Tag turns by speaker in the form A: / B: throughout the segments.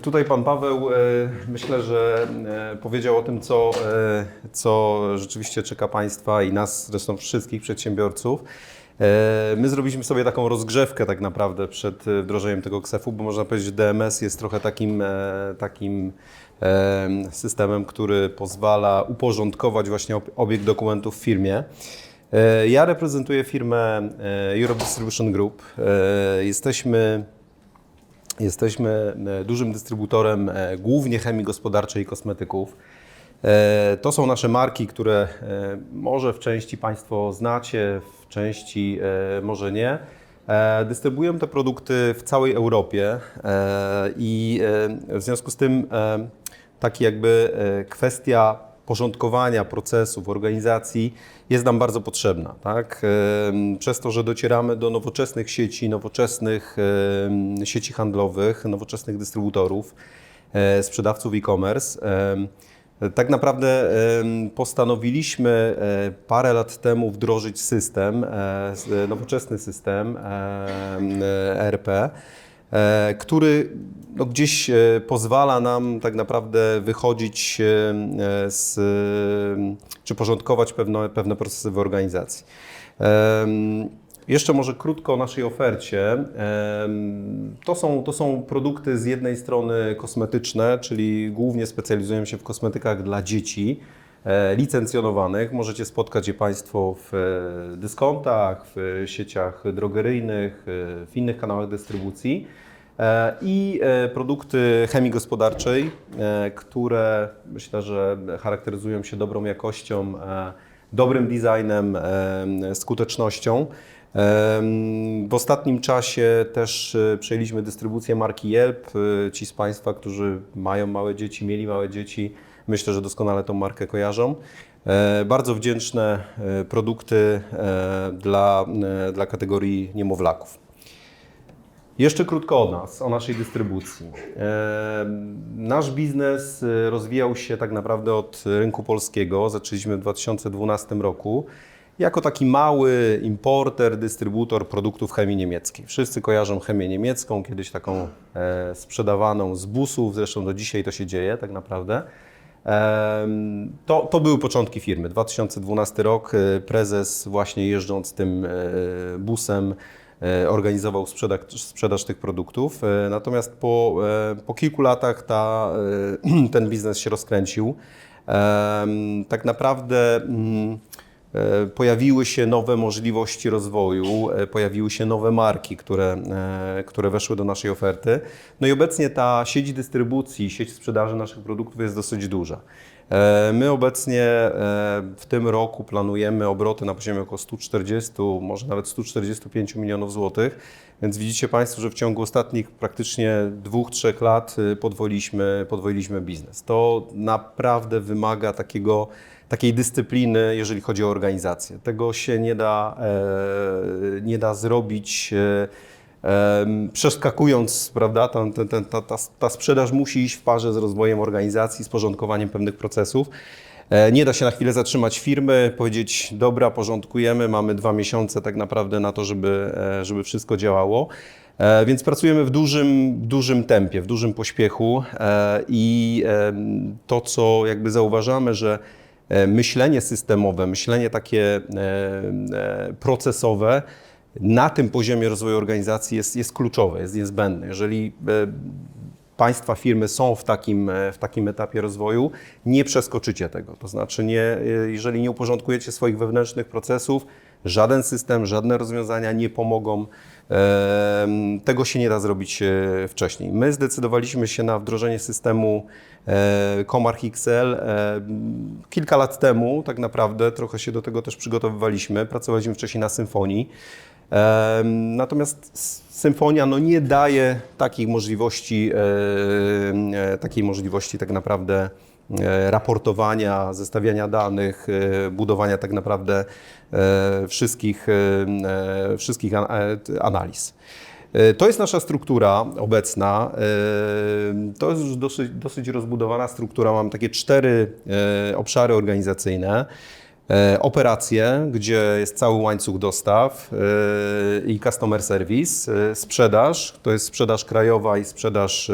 A: Tutaj pan Paweł e, myślę, że e, powiedział o tym, co, e, co rzeczywiście czeka państwa i nas, zresztą wszystkich przedsiębiorców. My zrobiliśmy sobie taką rozgrzewkę tak naprawdę przed wdrożeniem tego KSEF-u, bo można powiedzieć, że DMS jest trochę takim, takim systemem, który pozwala uporządkować właśnie ob- obieg dokumentów w firmie. Ja reprezentuję firmę Europe Distribution Group. Jesteśmy Jesteśmy e, dużym dystrybutorem e, głównie chemii gospodarczej i kosmetyków. E, To są nasze marki, które może w części Państwo znacie, w części może nie. Dystrybuujemy te produkty w całej Europie i w związku z tym taki jakby kwestia porządkowania procesów, organizacji jest nam bardzo potrzebna. Tak? Przez to, że docieramy do nowoczesnych sieci, nowoczesnych sieci handlowych, nowoczesnych dystrybutorów, e, sprzedawców e-commerce. Tak naprawdę postanowiliśmy e, parę lat temu wdrożyć system, e, nowoczesny system em, ERP, który no, gdzieś e, pozwala nam tak naprawdę wychodzić e, z, e, czy porządkować pewne, pewne procesy w organizacji. Jeszcze może krótko o naszej ofercie. To są, to są produkty z jednej strony kosmetyczne, czyli głównie specjalizujemy się w kosmetykach dla dzieci e, licencjonowanych. Możecie spotkać je Państwo w e, dyskontach, w sieciach drogeryjnych, e, w innych kanałach dystrybucji. E, I e, produkty chemii gospodarczej, e, które myślę, że charakteryzują się dobrą jakością, e, dobrym designem, e, skutecznością. E, W ostatnim czasie też e, przejęliśmy dystrybucję marki Yelp. E, Ci z Państwa, którzy mają małe dzieci, mieli małe dzieci, myślę, że doskonale tą markę kojarzą. E, Bardzo wdzięczne e, produkty e, dla, dla kategorii niemowlaków. Jeszcze krótko o nas, o naszej dystrybucji. Nasz biznes rozwijał się tak naprawdę od rynku polskiego. Zaczęliśmy w 2012 roku jako taki mały importer, dystrybutor produktów chemii niemieckiej. Wszyscy kojarzą chemię niemiecką, kiedyś taką sprzedawaną z busów, zresztą do dzisiaj to się dzieje tak naprawdę. To, to były początki firmy. 2012 rok, e, prezes właśnie jeżdżąc tym e, busem e, organizował sprzedaż, sprzedaż tych produktów. Natomiast po, po kilku latach ta, ten biznes się rozkręcił. Tak naprawdę mm, pojawiły się nowe możliwości rozwoju, e, pojawiły się nowe marki, które, e, które weszły do naszej oferty. No i obecnie ta sieć dystrybucji, sieć sprzedaży naszych produktów jest dosyć duża. E, My obecnie e, w tym roku planujemy obroty na poziomie około 140, może nawet 145 milionów złotych, więc widzicie Państwo, że w ciągu ostatnich praktycznie dwóch, trzech lat y, podwoiliśmy, podwoiliśmy biznes. To naprawdę wymaga takiego, takiej dyscypliny, jeżeli chodzi o organizację. Tego się nie da, e, nie da zrobić. E, Przeskakując, prawda, ta, ta, ta, ta, sprzedaż musi iść w parze z rozwojem organizacji, z porządkowaniem pewnych procesów. E, Nie da się na chwilę zatrzymać firmy, powiedzieć, dobra, porządkujemy, mamy dwa miesiące tak naprawdę na to, żeby, żeby wszystko działało. Więc pracujemy w dużym, dużym tempie, w dużym pośpiechu i to, co jakby zauważamy, że myślenie systemowe, myślenie takie e, e, procesowe na tym poziomie rozwoju organizacji jest, jest kluczowe, jest niezbędne. Jeżeli e, Państwa firmy są w takim, e, w takim etapie rozwoju, nie przeskoczycie tego. To znaczy, nie, e, jeżeli nie uporządkujecie swoich wewnętrznych procesów, żaden system, żadne rozwiązania nie pomogą. E, Tego się nie da zrobić e, wcześniej. My zdecydowaliśmy się na wdrożenie systemu e, Comarch XL e, kilka lat temu, tak naprawdę, trochę się do tego też przygotowywaliśmy. Pracowaliśmy wcześniej na Symfonii. Em, Natomiast symfonia no, nie daje takich możliwości, e, e, takiej możliwości tak naprawdę e, raportowania, zestawiania danych, e, budowania tak naprawdę e, wszystkich, e, e, wszystkich e, analiz. E, To jest nasza struktura obecna. E, To jest już dosyć, dosyć rozbudowana struktura. Mam takie cztery e, obszary organizacyjne. operacje, gdzie jest cały łańcuch dostaw i customer service, sprzedaż, to jest sprzedaż krajowa i sprzedaż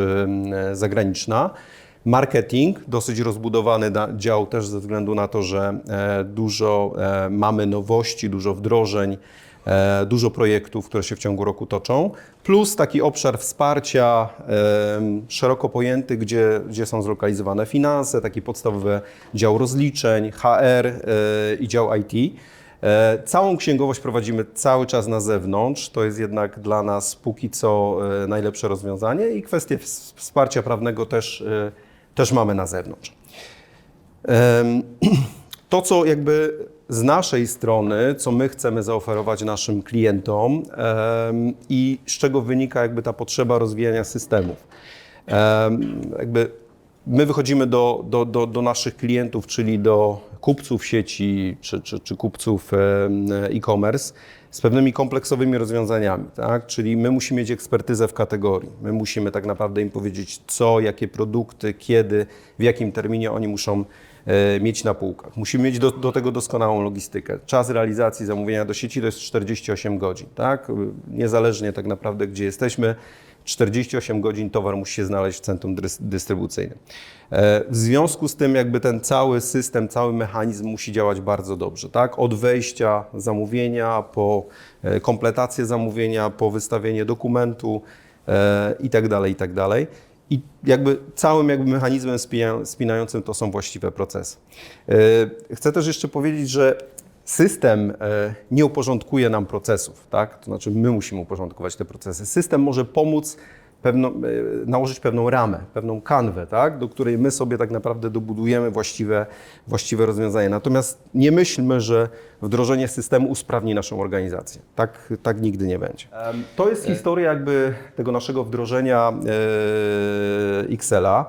A: zagraniczna. Marketing, dosyć rozbudowany dział też ze względu na to, że dużo mamy nowości, dużo wdrożeń, dużo projektów, które się w ciągu roku toczą, plus taki obszar wsparcia szeroko pojęty, gdzie, gdzie są zlokalizowane finanse, taki podstawowy dział rozliczeń, HR e, i dział IT. E, Całą księgowość prowadzimy cały czas na zewnątrz. To jest jednak dla nas póki co e, najlepsze rozwiązanie i kwestię ws- wsparcia prawnego też, e, też mamy na zewnątrz. To, co jakby z naszej strony, co my chcemy zaoferować naszym klientom i z czego wynika jakby ta potrzeba rozwijania systemów. Em, Jakby my wychodzimy do, do, do, do naszych klientów, czyli do kupców sieci czy, czy, czy kupców e-commerce z pewnymi kompleksowymi rozwiązaniami, tak? Czyli my musimy mieć ekspertyzę w kategorii. My musimy tak naprawdę im powiedzieć co, jakie produkty, kiedy, w jakim terminie oni muszą mieć na półkach. Musimy mieć do, do tego doskonałą logistykę. Czas realizacji zamówienia do sieci to jest 48 godzin, tak? Niezależnie tak naprawdę gdzie jesteśmy, 48 godzin towar musi się znaleźć w centrum dys- dystrybucyjnym. E, W związku z tym jakby ten cały system, cały mechanizm musi działać bardzo dobrze, tak? Od wejścia zamówienia, po e, kompletację zamówienia, po wystawienie dokumentu e, i tak dalej, i tak dalej. I jakby całym jakby mechanizmem spina- spinającym to są właściwe procesy. E, Chcę też jeszcze powiedzieć, że System e, nie uporządkuje nam procesów, tak? To znaczy my musimy uporządkować te procesy. System może pomóc pewno, e, nałożyć pewną ramę, pewną kanwę, tak? do której my sobie tak naprawdę dobudujemy właściwe, właściwe rozwiązania. Natomiast nie myślmy, że wdrożenie systemu usprawni naszą organizację. Tak, tak nigdy nie będzie. To jest historia jakby tego naszego wdrożenia e, Excela.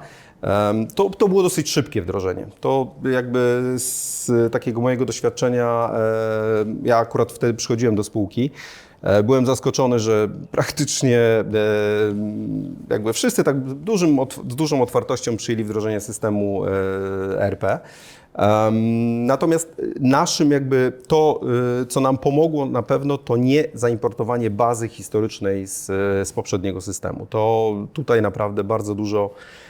A: To, to było dosyć szybkie wdrożenie. To jakby z takiego mojego doświadczenia, e, ja akurat wtedy przychodziłem do spółki, e, byłem zaskoczony, że praktycznie e, jakby wszyscy tak dużym, z dużą otwartością przyjęli wdrożenie systemu e. Em, Natomiast naszym jakby to, co nam pomogło na pewno, to nie zaimportowanie bazy historycznej z, z poprzedniego systemu. To tutaj naprawdę bardzo dużo e,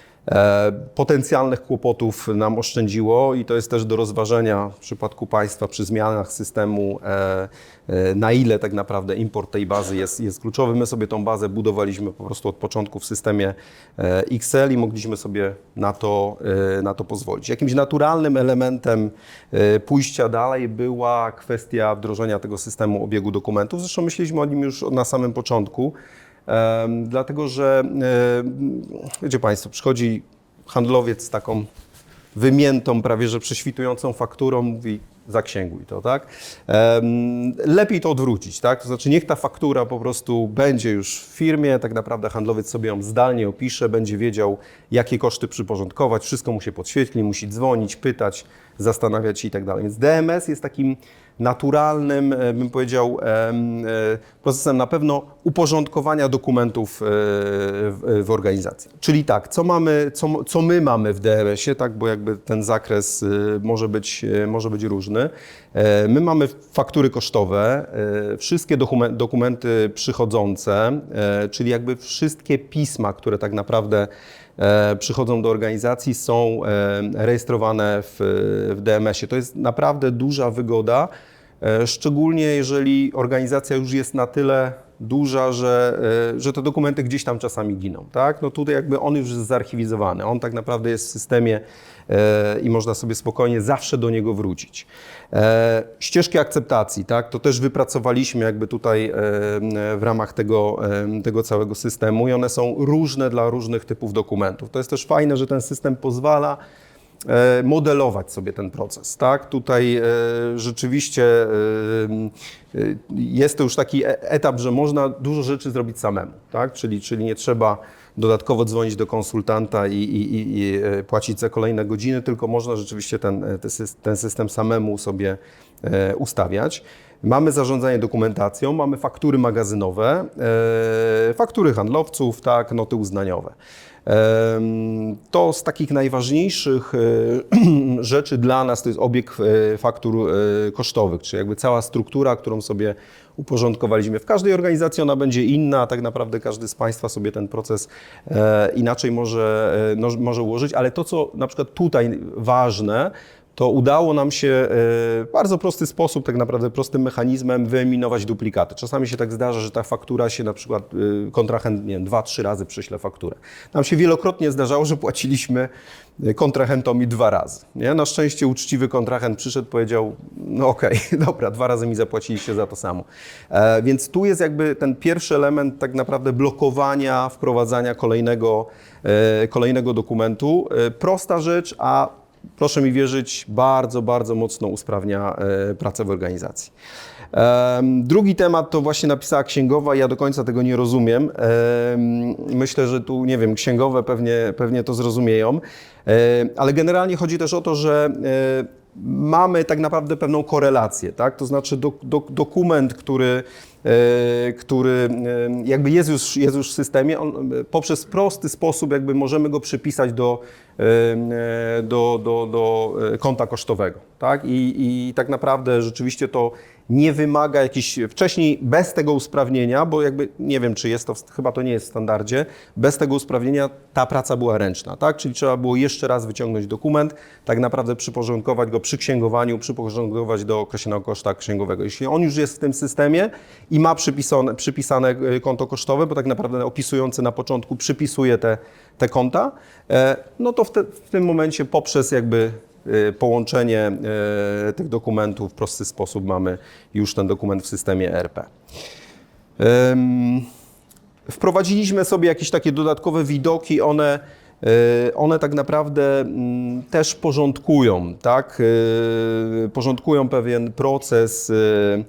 A: potencjalnych kłopotów nam oszczędziło i to jest też do rozważenia w przypadku państwa przy zmianach systemu, e, e, na ile tak naprawdę import tej bazy jest, jest kluczowy. My sobie tą bazę budowaliśmy po prostu od początku w systemie e, Excel i mogliśmy sobie na to, e, na to pozwolić. Jakimś naturalnym elementem e, pójścia dalej była kwestia wdrożenia tego systemu obiegu dokumentów. Zresztą myśleliśmy o nim już na samym początku. Dlatego że, wiecie Państwo, przychodzi handlowiec z taką wymiętą, prawie że prześwitującą fakturą, mówi zaksięguj to, tak? Lepiej to odwrócić, tak? To znaczy niech ta faktura po prostu będzie już w firmie, tak naprawdę handlowiec sobie ją zdalnie opisze, będzie wiedział, jakie koszty przyporządkować, wszystko mu się podświetli, musi dzwonić, pytać, zastanawiać się i tak dalej. Więc DMS jest takim naturalnym, e, bym powiedział, e, procesem na pewno uporządkowania dokumentów e, w, organizacji. Czyli tak, co, mamy, co, co my mamy w DMS-ie, tak, bo jakby ten zakres może być, może być różny. E, My mamy faktury kosztowe, e, wszystkie dokumen- dokumenty przychodzące, e, czyli jakby wszystkie pisma, które tak naprawdę przychodzą do organizacji, są rejestrowane w, w DMS-ie. To jest naprawdę duża wygoda, szczególnie jeżeli organizacja już jest na tyle duża, że, e, że te dokumenty gdzieś tam czasami giną. Tak? No tutaj jakby on już jest zarchiwizowany, on tak naprawdę jest w systemie e, i można sobie spokojnie zawsze do niego wrócić. E, ścieżki akceptacji, tak? to też wypracowaliśmy jakby tutaj w ramach tego, tego całego systemu i one są różne dla różnych typów dokumentów. To jest też fajne, że ten system pozwala modelować sobie ten proces. Tak? Tutaj e, rzeczywiście e, e, jest to już taki e- etap, że można dużo rzeczy zrobić samemu, tak? czyli, czyli nie trzeba dodatkowo dzwonić do konsultanta i, i, i, e, płacić za kolejne godziny, tylko można rzeczywiście ten, e, ten sys- ten system samemu sobie e, ustawiać. Mamy zarządzanie dokumentacją, mamy faktury magazynowe, e, faktury handlowców, tak, noty uznaniowe. To z takich najważniejszych rzeczy dla nas to jest obieg e, faktur e, kosztowych, czyli jakby cała struktura, którą sobie uporządkowaliśmy. W każdej organizacji ona będzie inna, tak naprawdę każdy z Państwa sobie ten proces e, inaczej może, e, może ułożyć, ale to, co na przykład tutaj ważne, to udało nam się e, w bardzo prosty sposób, tak naprawdę prostym mechanizmem wyeliminować duplikaty. Czasami się tak zdarza, że ta faktura się na przykład e, kontrahent, nie wiem, dwa, trzy razy prześle fakturę. Nam się wielokrotnie zdarzało, że płaciliśmy e, kontrahentowi dwa razy. Nie? Na szczęście uczciwy kontrahent przyszedł, powiedział, no okej, dobra, dwa razy mi zapłaciliście za to samo. Więc tu jest jakby ten pierwszy element tak naprawdę blokowania, wprowadzania kolejnego, kolejnego dokumentu. Prosta rzecz, a proszę mi wierzyć, bardzo, bardzo mocno usprawnia e, pracę w organizacji. Drugi temat to właśnie napisała księgowa. Ja do końca tego nie rozumiem. Em, Myślę, że tu, nie wiem, księgowe pewnie, pewnie to zrozumieją. E, Ale generalnie chodzi też o to, że e, mamy tak naprawdę pewną korelację, tak? To znaczy do, do, dokument, który, który e, jakby jest już, jest już w systemie, on, e, poprzez prosty sposób jakby możemy go przypisać do, e, e, do, do, do e, konta kosztowego, tak? I, I tak naprawdę rzeczywiście to nie wymaga jakichś, wcześniej bez tego usprawnienia, bo jakby nie wiem, czy jest to, chyba to nie jest w standardzie, bez tego usprawnienia ta praca była ręczna, tak? Czyli trzeba było jeszcze raz wyciągnąć dokument, tak naprawdę przyporządkować go przy księgowaniu, przyporządkować do określonego koszta księgowego. Jeśli on już jest w tym systemie i ma przypisane, przypisane konto kosztowe, bo tak naprawdę opisujący na początku przypisuje te, te konta, e, no to w, te, w tym momencie poprzez jakby połączenie e, tych dokumentów w prosty sposób mamy już ten dokument w systemie ERP. Em, Wprowadziliśmy sobie jakieś takie dodatkowe widoki, one, e, one tak naprawdę mm, też porządkują, tak? E, Porządkują pewien proces e, e,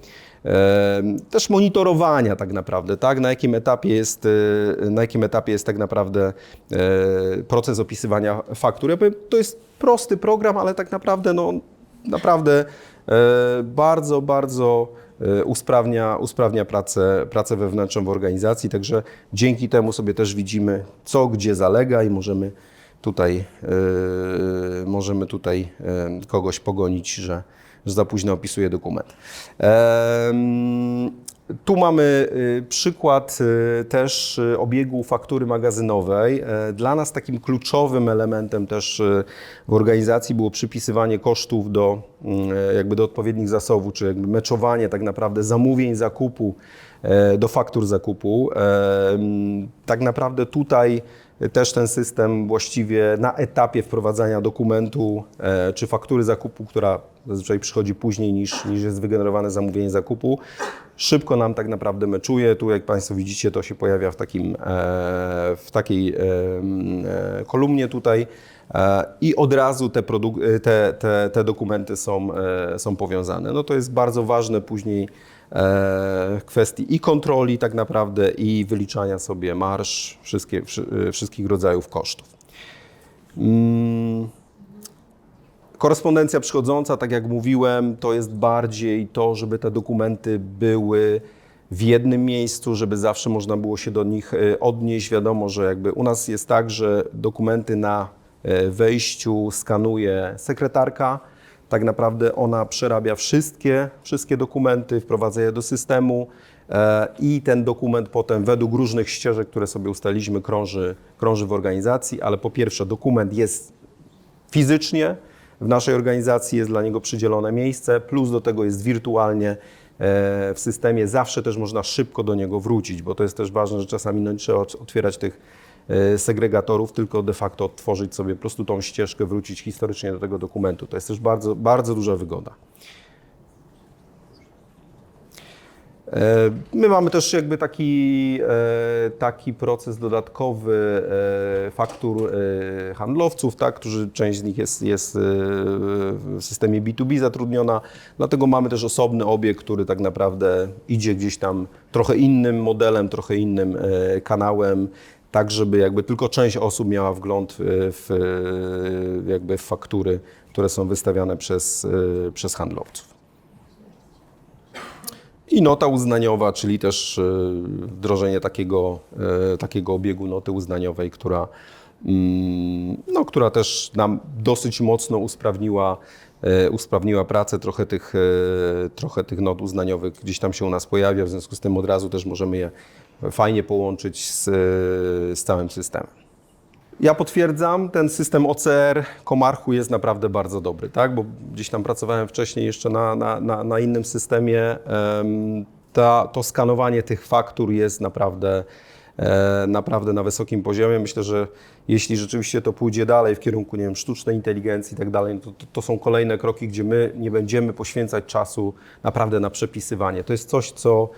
A: też monitorowania tak naprawdę, tak? Na jakim etapie jest, e, na jakim etapie jest tak naprawdę e, proces opisywania faktur. Ja powiem, To jest prosty program, ale tak naprawdę no, naprawdę e, bardzo, bardzo usprawnia, usprawnia pracę, pracę wewnętrzną w organizacji, także dzięki temu sobie też widzimy, co gdzie zalega i możemy tutaj, możemy tutaj kogoś pogonić, że, że za późno opisuje dokument. Tu mamy y, przykład y, też y, obiegu faktury magazynowej. E, Dla nas takim kluczowym elementem też w organizacji było przypisywanie kosztów do, mm, e, jakby do odpowiednich zasobów, czy jakby meczowanie tak naprawdę zamówień zakupu e, do faktur zakupu. Tak naprawdę tutaj też ten system właściwie na etapie wprowadzania dokumentu e, czy faktury zakupu, która zazwyczaj przychodzi później niż, niż jest wygenerowane zamówienie zakupu, szybko nam tak naprawdę meczuje. Tu jak Państwo widzicie, to się pojawia w, takim, e, w takiej e, kolumnie tutaj. E, I od razu te, e, te, te, te dokumenty są, e, są powiązane. No to jest bardzo ważne później w kwestii i kontroli tak naprawdę i wyliczania sobie marsz wszystkie, wszy- wszystkich rodzajów kosztów. Mm. Korespondencja przychodząca, tak jak mówiłem, to jest bardziej to, żeby te dokumenty były w jednym miejscu, żeby zawsze można było się do nich odnieść. Wiadomo, że jakby u nas jest tak, że dokumenty na wejściu skanuje sekretarka. Tak naprawdę ona przerabia wszystkie, wszystkie dokumenty, wprowadza je do systemu e, i ten dokument potem według różnych ścieżek, które sobie ustaliliśmy, krąży, krąży w organizacji, ale po pierwsze dokument jest fizycznie w naszej organizacji, jest dla niego przydzielone miejsce, plus do tego jest wirtualnie e, w systemie. Zawsze też można szybko do niego wrócić, bo to jest też ważne, że czasami no, trzeba ot- otwierać tych e, segregatorów, tylko de facto odtworzyć sobie po prostu tą ścieżkę, wrócić historycznie do tego dokumentu. To jest też bardzo, bardzo duża wygoda. E, My mamy też jakby taki, e, taki proces dodatkowy e, faktur handlowców, tak, którzy część z nich jest, jest w systemie B2B zatrudniona, dlatego mamy też osobny obieg, który tak naprawdę idzie gdzieś tam trochę innym modelem, trochę innym kanałem, tak żeby jakby tylko część osób miała wgląd e, w, e, jakby w faktury, które są wystawiane przez, e, przez handlowców. I nota uznaniowa, czyli też wdrożenie takiego, takiego obiegu noty uznaniowej, która, mm, no, która też nam dosyć mocno usprawniła, usprawniła pracę. Trochę tych, trochę tych nod uznaniowych gdzieś tam się u nas pojawia, w związku z tym od razu też możemy je fajnie połączyć z, z całym systemem. Ja potwierdzam, ten system OCR Komarchu jest naprawdę bardzo dobry, tak? bo gdzieś tam pracowałem wcześniej jeszcze na, na, na, na innym systemie. Em, Ta, to skanowanie tych faktur jest naprawdę, e, naprawdę na wysokim poziomie. Myślę, że jeśli rzeczywiście to pójdzie dalej w kierunku nie wiem, sztucznej inteligencji i tak dalej, to, to, to są kolejne kroki, gdzie my nie będziemy poświęcać czasu naprawdę na przepisywanie. To jest coś, co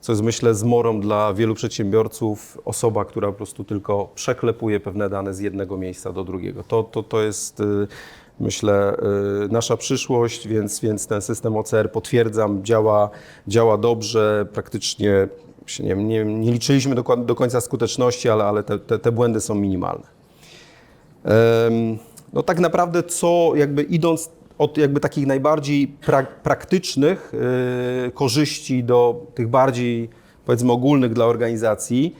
A: co jest myślę zmorą dla wielu przedsiębiorców, osoba, która po prostu tylko przeklepuje pewne dane z jednego miejsca do drugiego. To, to, to jest y, myślę y, nasza przyszłość, więc, więc ten system OCR potwierdzam, działa, działa dobrze, praktycznie nie, nie, nie liczyliśmy do, do końca skuteczności, ale, ale te, te, te błędy są minimalne. No tak naprawdę co jakby idąc od jakby takich najbardziej pra, praktycznych yy, korzyści do tych bardziej powiedzmy ogólnych dla organizacji,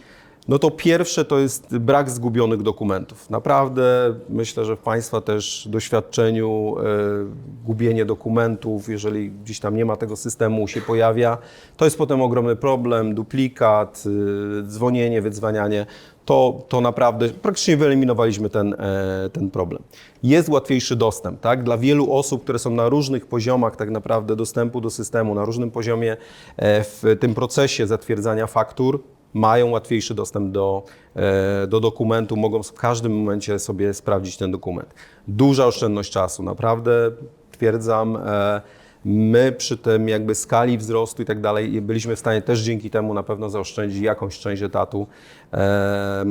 A: no to pierwsze to jest brak zgubionych dokumentów. Naprawdę myślę, że w Państwa też doświadczeniu yy, gubienie dokumentów, jeżeli gdzieś tam nie ma tego systemu, się pojawia, to jest potem ogromny problem, duplikat, yy, dzwonienie, wydzwanianie to, to naprawdę praktycznie wyeliminowaliśmy ten, e, ten problem. Jest łatwiejszy dostęp, tak? Dla wielu osób, które są na różnych poziomach tak naprawdę dostępu do systemu, na różnym poziomie e, w tym procesie zatwierdzania faktur, mają łatwiejszy dostęp do, e, do dokumentu, mogą w każdym momencie sobie sprawdzić ten dokument. Duża oszczędność czasu, naprawdę twierdzam. My przy tym jakby skali wzrostu i tak dalej byliśmy w stanie też dzięki temu na pewno zaoszczędzić jakąś część etatu e,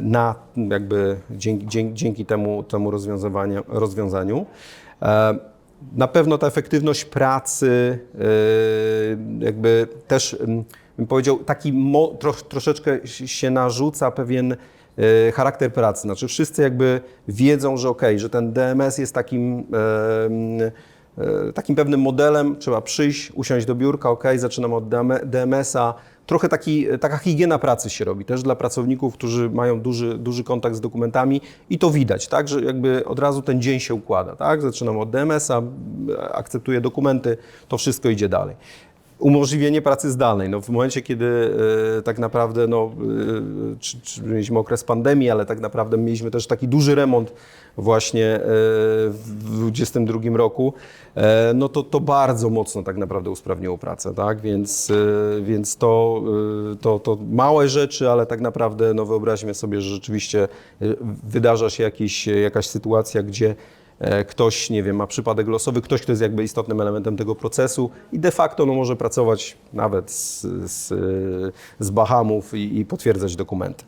A: na jakby dzięki, dzięki, dzięki temu, temu rozwiązaniu. E, Na pewno ta efektywność pracy e, jakby też bym powiedział taki troszeczkę się narzuca pewien charakter pracy. Znaczy wszyscy jakby wiedzą, że ok, że ten DMS jest takim takim pewnym modelem, trzeba przyjść, usiąść do biurka, ok, zaczynam od DMS-a. Trochę taki, taka higiena pracy się robi też dla pracowników, którzy mają duży, duży kontakt z dokumentami i to widać, tak, że jakby od razu ten dzień się układa, tak, zaczynam od DMS-a, akceptuję dokumenty, to wszystko idzie dalej umożliwienie pracy zdalnej. No, w momencie, kiedy e, tak naprawdę no, e, czy, czy mieliśmy okres pandemii, ale tak naprawdę mieliśmy też taki duży remont właśnie e, w 2022 roku, e, no to, to bardzo mocno tak naprawdę usprawniło pracę, tak? Więc, e, więc to, e, to, to małe rzeczy, ale tak naprawdę no, wyobraźmy sobie, że rzeczywiście wydarza się jakiś, jakaś sytuacja, gdzie ktoś, nie wiem, ma przypadek losowy, ktoś, kto jest jakby istotnym elementem tego procesu i de facto no, może pracować nawet z, z, z Bahamów i, i potwierdzać dokumenty.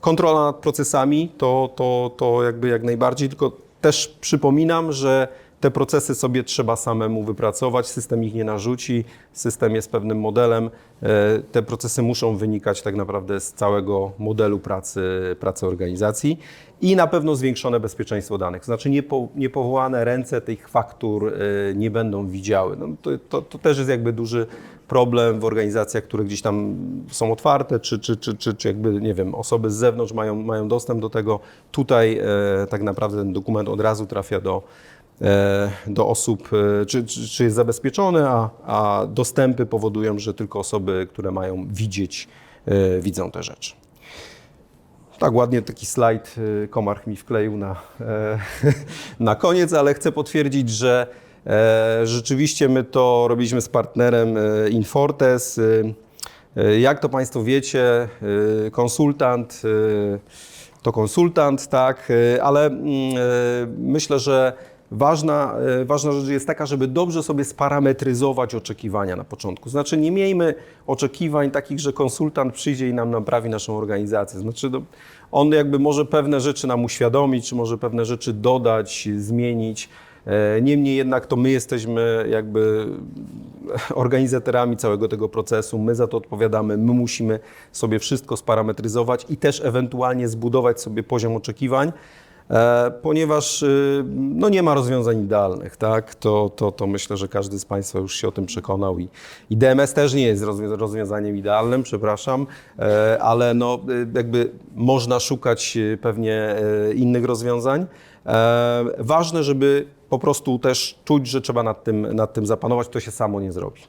A: Kontrola nad procesami to, to, to jakby jak najbardziej, tylko też przypominam, że te procesy sobie trzeba samemu wypracować, system ich nie narzuci, system jest pewnym modelem. E, Te procesy muszą wynikać tak naprawdę z całego modelu pracy, pracy organizacji i na pewno zwiększone bezpieczeństwo danych. Znaczy niepo, niepowołane ręce tych faktur e, nie będą widziały. No to, to, to też jest jakby duży problem w organizacjach, które gdzieś tam są otwarte, czy, czy, czy, czy, czy jakby, nie wiem, osoby z zewnątrz mają, mają dostęp do tego. Tutaj e, tak naprawdę ten dokument od razu trafia do, do osób, e, czy, czy, jest zabezpieczony, a, a dostępy powodują, że tylko osoby, które mają widzieć, e, widzą te rzeczy. Tak ładnie taki slajd Komarch mi wkleił na, e, na koniec, ale chcę potwierdzić, że e, rzeczywiście my to robiliśmy z partnerem e, Infortes. Jak to Państwo wiecie, konsultant to konsultant, tak, ale mm, myślę, że Ważna, e, ważna rzecz jest taka, żeby dobrze sobie sparametryzować oczekiwania na początku. Znaczy nie miejmy oczekiwań takich, że konsultant przyjdzie i nam naprawi naszą organizację. Znaczy no, on jakby może pewne rzeczy nam uświadomić, czy może pewne rzeczy dodać, zmienić. E, Niemniej jednak to my jesteśmy jakby organizatorami całego tego procesu, my za to odpowiadamy, my musimy sobie wszystko sparametryzować i też ewentualnie zbudować sobie poziom oczekiwań, ponieważ y, no nie ma rozwiązań idealnych, tak? To, to, to myślę, że każdy z Państwa już się o tym przekonał i, i DMS też nie jest rozwią- rozwiązaniem idealnym, przepraszam, e, ale no y, jakby można szukać y, pewnie e, innych rozwiązań. E, Ważne, żeby po prostu też czuć, że trzeba nad tym, nad tym zapanować, to się samo nie zrobi.